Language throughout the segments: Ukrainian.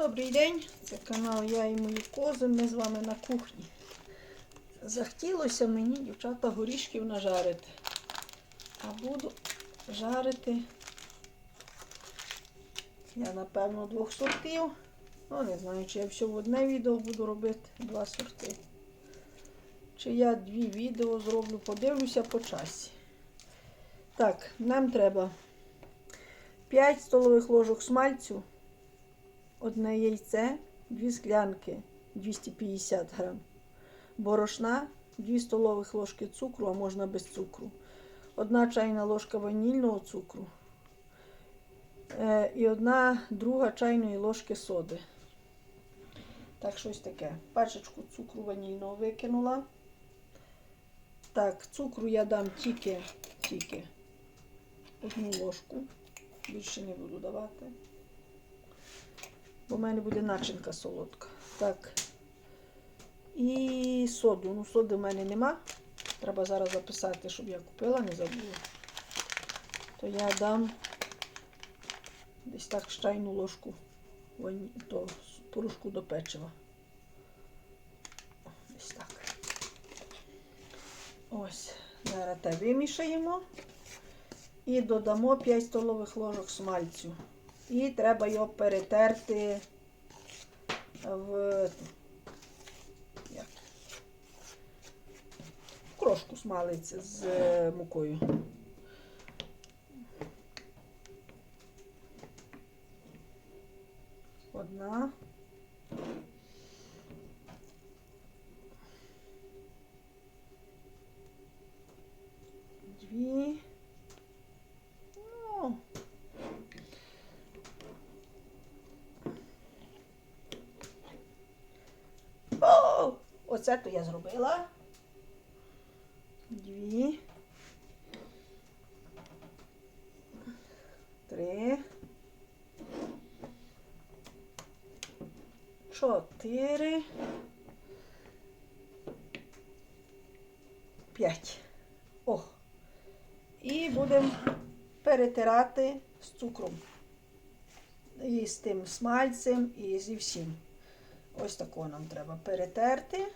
Добрий день, це канал Я і мої кози. Ми з вами на кухні. Захотілося мені, дівчата, горішків нажарити. А буду жарити я, напевно, двох сортів. Ну, не знаю, чи я все в одне відео буду робити два сорти. Чи я дві відео зроблю, подивлюся по часі. Так, нам треба 5 столових ложок смальцю, одне яйце, 2 склянки 250 грам, борошна, 2 столових ложки цукру, а можна без цукру, одна чайна ложка ванільного цукру е, і одна друга чайної ложки соди. Так, щось таке. Пачечку цукру ванільного викинула. Так, цукру я дам тільки, тільки одну ложку. Більше не буду давати. Бо в мене буде начинка солодка. Так. І соду. Ну, соди в мене нема. Треба зараз записати, щоб я купила, не забула. То я дам десь так чайну ложку то порошку до печива. О, Десь так. Ось. Зараз те вимішаємо. І додамо 5 столових ложок смальцю. І треба його перетерти в як? в крошку смалець з е, мукою. Одна. Дві. Ну. О! Оце то я зробила. Дві. Три. Чотири. П'ять. О. І будемо перетирати з цукром. І з тим смальцем, і зі всім. Ось такого нам треба перетерти.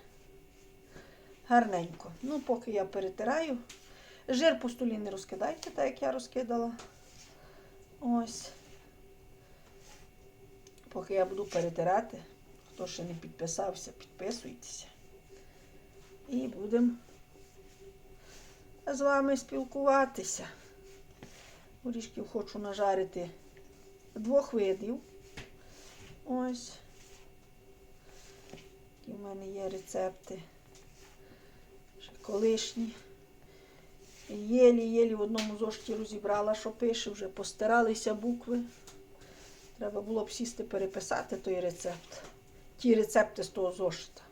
Гарненько. Ну, поки я перетираю. Жир по столі не розкидайте, так як я розкидала. Ось. Поки я буду перетирати, хто ще не підписався, підписуйтеся. І будемо з вами спілкуватися. Горішків хочу нажарити двох видів. Ось. Які в мене є рецепти. Колишні. Єлі-єлі в одному зошиті розібрала, що пише, вже постаралися букви. Треба було б сісти переписати той рецепт. Ті рецепти з того зошита.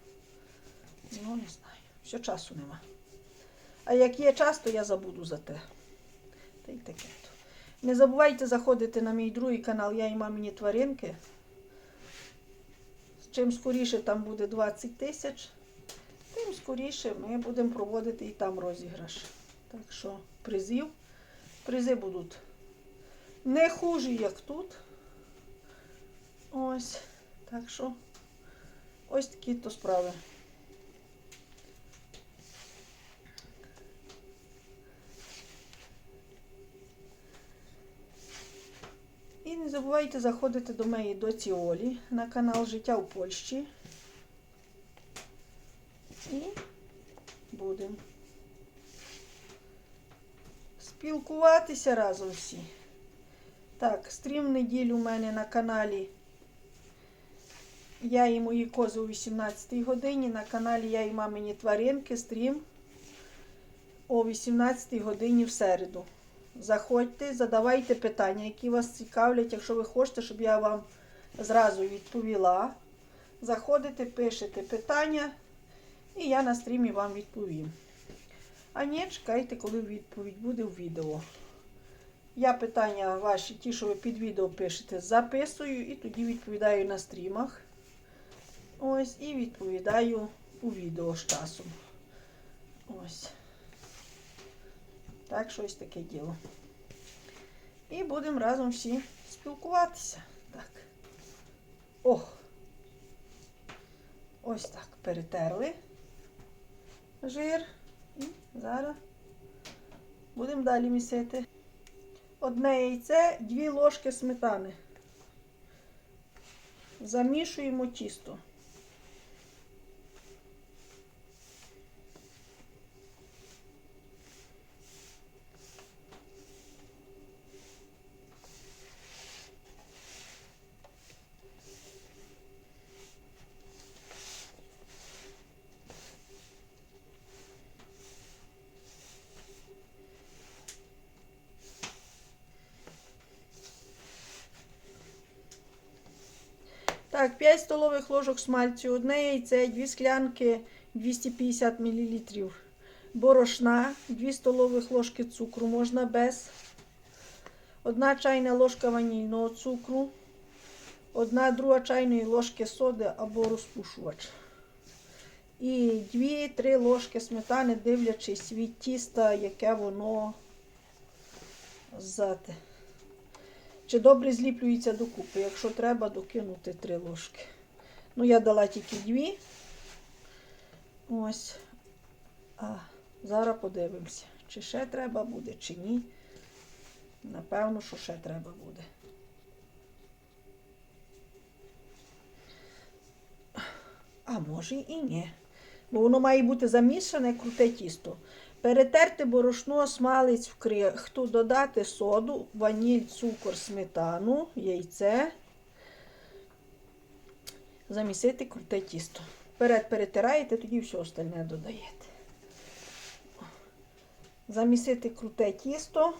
Ну, не знаю. Все часу нема. А як є час, то я забуду за те. Та й таке. то. Не забувайте заходити на мій другий канал Я і мамині тваринки. Чим скоріше там буде 20 тисяч, скоріше ми будемо проводити і там розіграш. Так що призів. Призи будуть не хужі, як тут. Ось. Так що ось такі то справи. І не забувайте заходити до моєї доці Олі на канал Життя в Польщі. І будемо спілкуватися разом всі. Так, стрім неділю у мене на каналі. Я і мої кози о 18 годині. На каналі Я і мамині тваринки. Стрім о 18 годині в середу. Заходьте, задавайте питання, які вас цікавлять, якщо ви хочете, щоб я вам зразу відповіла. Заходите, пишете питання, і я на стрімі вам відповім. А ні, чекайте, коли відповідь буде в відео. Я питання ваші, ті, що ви під відео пишете, записую і тоді відповідаю на стрімах. Ось, і відповідаю у відео з часом. Ось. Так, щось таке діло. І будемо разом всі спілкуватися. Так. Ох, Ось так перетерли жир. І зараз будемо далі місити. Одне яйце, дві ложки сметани. Замішуємо тісто. Так, 5 столових ложок смальцю, одне яйце, 2 склянки 250 мл борошна, 2 столових ложки цукру, можна без, 1 чайна ложка ванільного цукру, 1 друга чайної ложки соди або розпушувач. І 2-3 ложки сметани, дивлячись від тіста, яке воно зате. Чи добре зліплюється докупи. Якщо треба, докинути 3 ложки. Ну, я дала тільки 2. Ось. А зараз подивимося, чи ще треба буде, чи ні. Напевно, що ще треба буде. А може і ні. Бо воно має бути замішане, круте тісто. Перетерти борошно, смалець в крихту, додати соду, ваніль, цукор, сметану, яйце. Замісити круте тісто. Вперед перетираєте, тоді все остальне додаєте. Замісити круте тісто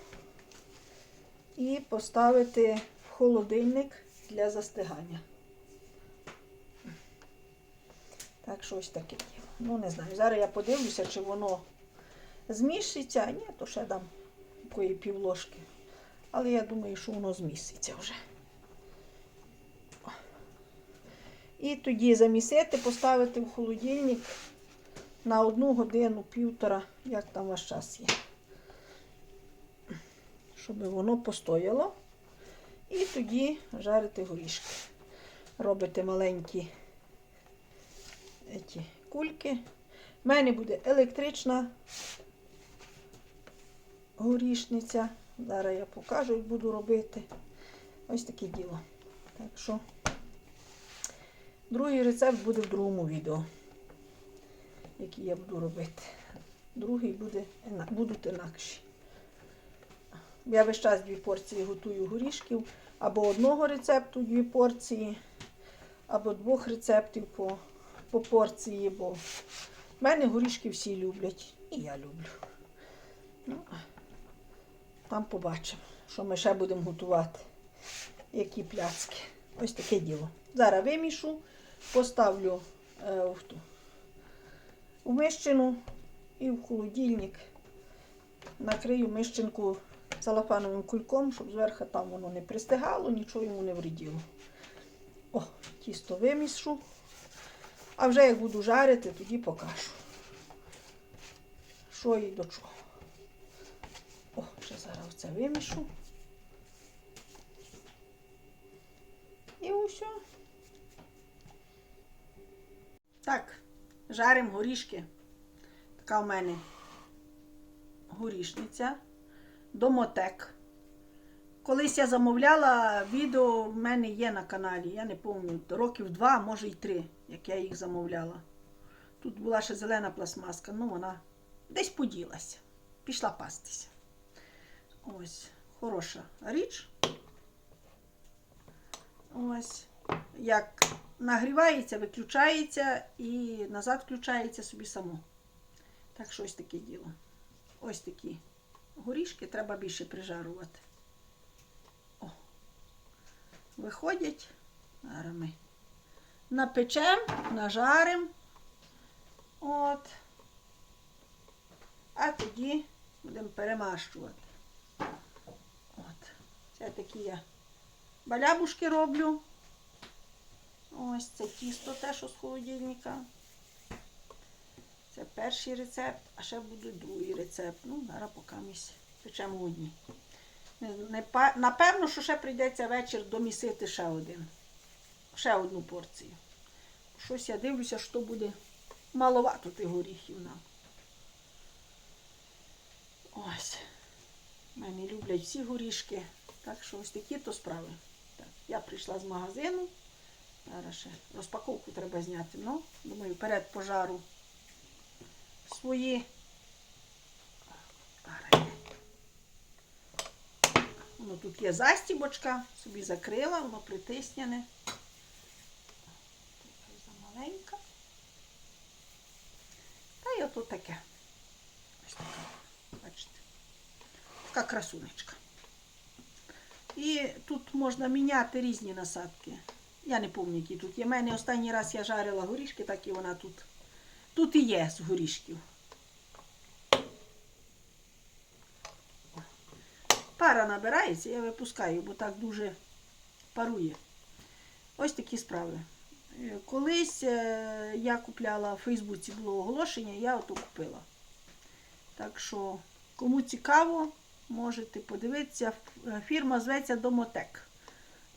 і поставити в холодильник для застигання. Так що ось таке. Ну, не знаю. Зараз я подивлюся, чи воно змішиться. Ні, то ще дам такої півложки. Але я думаю, що воно зміститься вже. І тоді замісити, поставити в холодильник на одну годину, півтора, як там ваш час є. Щоб воно постояло. І тоді жарити горішки. Робите маленькі ці кульки. У мене буде електрична горішниця. Зараз я покажу, як буду робити. Ось таке діло. Так що другий рецепт буде в другому відео, який я буду робити. Другий буде, будуть інакші. Я весь час дві порції готую горішків, або одного рецепту дві порції, або двох рецептів по, по порції, бо в мене горішки всі люблять. І я люблю. Ну, там побачимо, що ми ще будемо готувати. Які пляцки. Ось таке діло. Зараз вимішу, поставлю е, в ту в мищину і в холодильник. Накрию мищинку целофановим кульком, щоб зверху там воно не пристигало, нічого йому не вреділо. О, тісто вимішу. А вже як буду жарити, тоді покажу. Що і до чого. О, ще зараз це вимішу. І усе. Так, жаримо горішки. Така в мене горішниця. Домотек. Колись я замовляла, відео в мене є на каналі. Я не пам'ятаю, років два, може й три, як я їх замовляла. Тут була ще зелена пластмаска, ну вона десь поділася. Пішла пастися. Ось, хороша річ. Ось. Як нагрівається, виключається і назад включається собі само. Так що ось таке діло. Ось такі горішки треба більше прижарувати. О. Виходять. Зараз напечемо, нажаримо. От. А тоді будемо перемащувати. Це такі я балябушки роблю. Ось це тісто те, що з холодильника. Це перший рецепт, а ще буде другий рецепт. Ну, зараз поки ми печемо одні. Напевно, що ще прийдеться вечір домісити ще один. Ще одну порцію. щось я дивлюся, що буде маловато тих горіхів нам. Ось. Мене люблять всі горішки. Так що ось такі то справи. Так, я прийшла з магазину. Зараз ще розпаковку треба зняти. Ну, думаю, перед пожару свої. Воно тут є застібочка, собі закрила, воно притисняне. Замаленька. Та й ото таке. Ось така. Бачите. Така красунечка. І тут можна міняти різні насадки. Я не пам'ятаю, які тут є. У мене останній раз я жарила горішки, так і вона тут. Тут і є з горішків. Пара набирається, я випускаю, бо так дуже парує. Ось такі справи. Е, Колись е, я купляла в Фейсбуці було оголошення, я ото купила. Так що, кому цікаво, можете подивитися. Фірма зветься Домотек.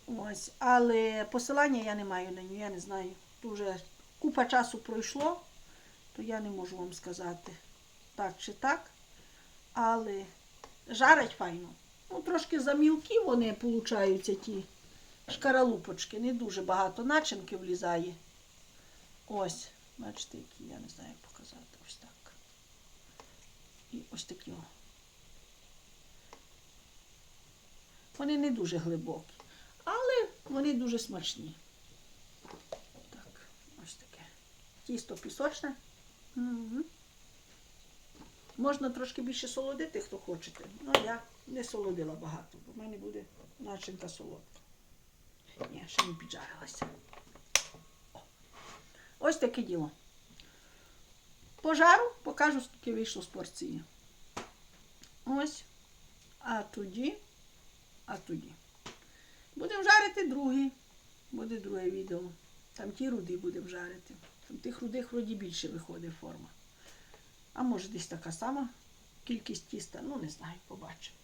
Ось, але посилання я не маю на нього, я не знаю. Вже купа часу пройшло, то я не можу вам сказати так чи так. Але жарить файно. Ну, трошки замілкі вони получаються ті шкаралупочки. Не дуже багато начинки влізає. Ось, бачите, які, я не знаю, як показати. Ось так. І ось такі. о. Вони не дуже глибокі, але вони дуже смачні. Так, ось таке. Тісто пісочне. Угу. Можна трошки більше солодити, хто хочете. Ну, я не солодила багато, бо в мене буде начинка солодка. Ні, ще не піджарилася. О. Ось таке діло. Пожару покажу, скільки вийшло з порції. Ось. А тоді, а тоді. Будемо жарити другий. Буде друге відео. Там ті руди будемо жарити. Там тих рудих вроді більше виходить форма. А може десь така сама кількість тіста, ну не знаю, побачимо.